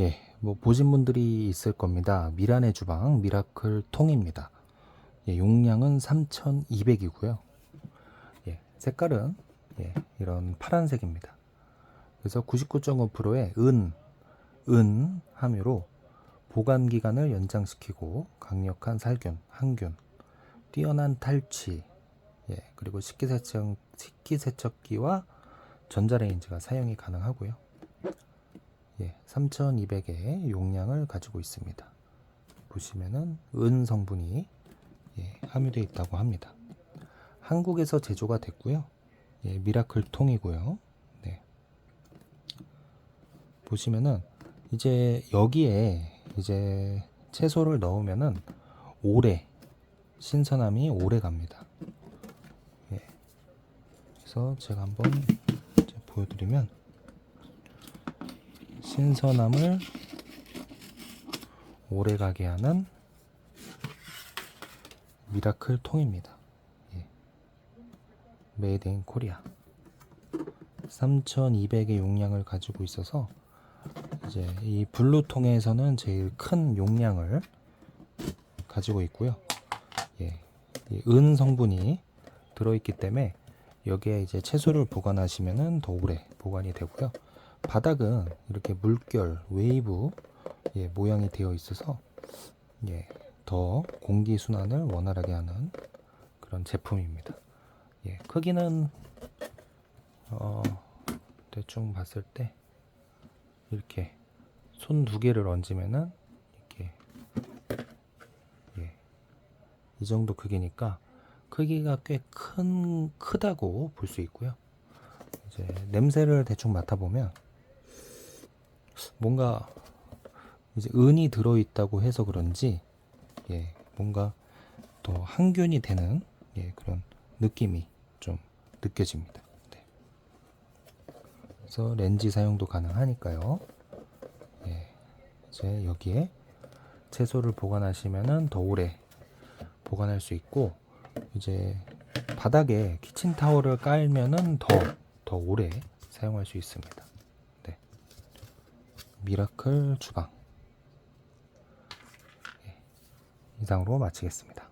예, 뭐 보신 분들이 있을 겁니다. 미란의 주방 미라클 통입니다. 예, 용량은 3,200이고요. 예, 색깔은 예, 이런 파란색입니다. 그래서 99.5%의 은, 은 함유로 보관 기간을 연장시키고 강력한 살균, 항균, 뛰어난 탈취, 예, 그리고 식기세척, 식기세척기와 전자레인지가 사용이 가능하고요. 예, 3200의 용량을 가지고 있습니다. 보시면은 은 성분이 예, 함유되어 있다고 합니다. 한국에서 제조가 됐고요. 예, 미라클 통이고요. 네. 보시면은 이제 여기에 이제 채소를 넣으면은 오래 신선함이 오래 갑니다. 예. 그래서 제가 한번 보여드리면 신선함을 오래 가게 하는 미라클 통입니다. 예. 메이드 인 코리아. 3200의 용량을 가지고 있어서 이제 이 블루 통에서는 제일 큰 용량을 가지고 있고요. 예. 이은 성분이 들어있기 때문에 여기에 이제 채소를 보관하시면은 더 오래 보관이 되고요. 바닥은 이렇게 물결, 웨이브 예, 모양이 되어 있어서 예, 더 공기 순환을 원활하게 하는 그런 제품입니다. 예, 크기는 어, 대충 봤을 때 이렇게 손 두 개를 얹으면은 이렇게 예, 이 정도 크기니까 크기가 꽤 큰 크다고 볼 수 있고요. 이제 냄새를 대충 맡아보면 뭔가 이제 은이 들어있다고 해서 그런지 예, 뭔가 더 항균이 되는 예, 그런 느낌이 좀 느껴집니다. 네. 그래서 렌즈 사용도 가능하니까요. 예, 이제 여기에 채소를 보관하시면은 더 오래 보관할 수 있고 이제 바닥에 키친타올을 깔면은 더 더 오래 사용할 수 있습니다. 네. 미라클 주방 예, 이상으로 마치겠습니다.